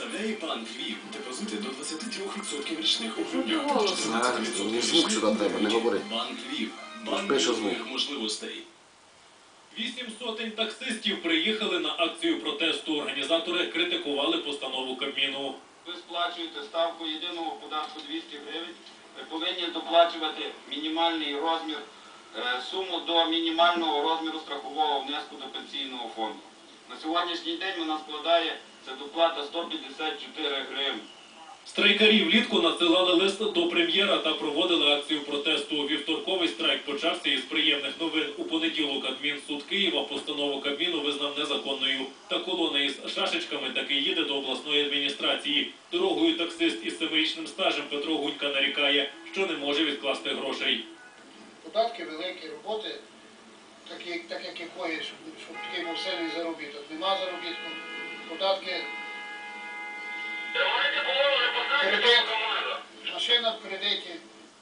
представляє банк Львів. Депозити до 23% річних у Що ти груднях. голос? 16% Мені звук сюди треба, не говори. Банк Львів. Банк нових можливостей. Вісім сотень таксистів приїхали на акцію протесту. Організатори критикували постанову Кабміну. Ви сплачуєте ставку єдиного податку 200 гривень, ви повинні доплачувати мінімальний розмір, е, суму до мінімального розміру страхового внеску до пенсійного фонду. На сьогоднішній день вона складає ця доплата 154 гривні. Страйкарі влітку надсилали лист до прем'єра та проводили акцію протесту. Вівторковий страйк почався із приємних новин. У понеділок адмінсуд Києва постанову Кабміну визнав незаконною. Та колона із шашечками таки їде до обласної адміністрації. Дорогою таксист із семирічним стажем Петро Гунька нарікає, що не може відкласти грошей. податки великі, роботи, такі, так як якої, щоб, щоб такий був сильний заробіток. Нема заробітку, податки. Машина в кредиті.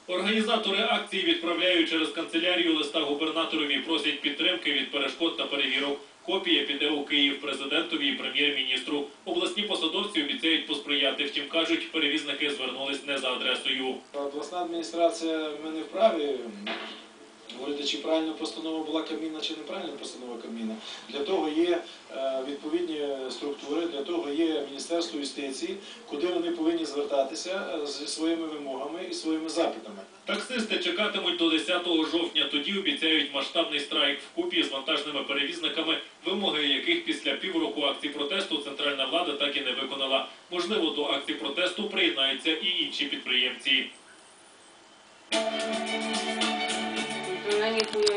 Організатори акції відправляють через канцелярію листа губернаторові, і просять підтримки від перешкод та перевірок. Копія піде у Київ президентові і прем'єр-міністру. Обласні посадовці обіцяють посприяти. Втім, кажуть, перевізники звернулись не за адресою. Обласна адміністрація ми не вправі чи правильна постанова була Кабміна, чи неправильна постанова Кабміна. Для того є е, відповідні структури, для того є Міністерство юстиції, куди вони повинні звертатися е, зі своїми вимогами і своїми запитами. Таксисти чекатимуть до 10 жовтня. Тоді обіцяють масштабний страйк вкупі з вантажними перевізниками, вимоги яких після півроку акцій протесту центральна влада так і не виконала. Можливо, до акцій протесту приєднаються і інші підприємці. Dziękuję.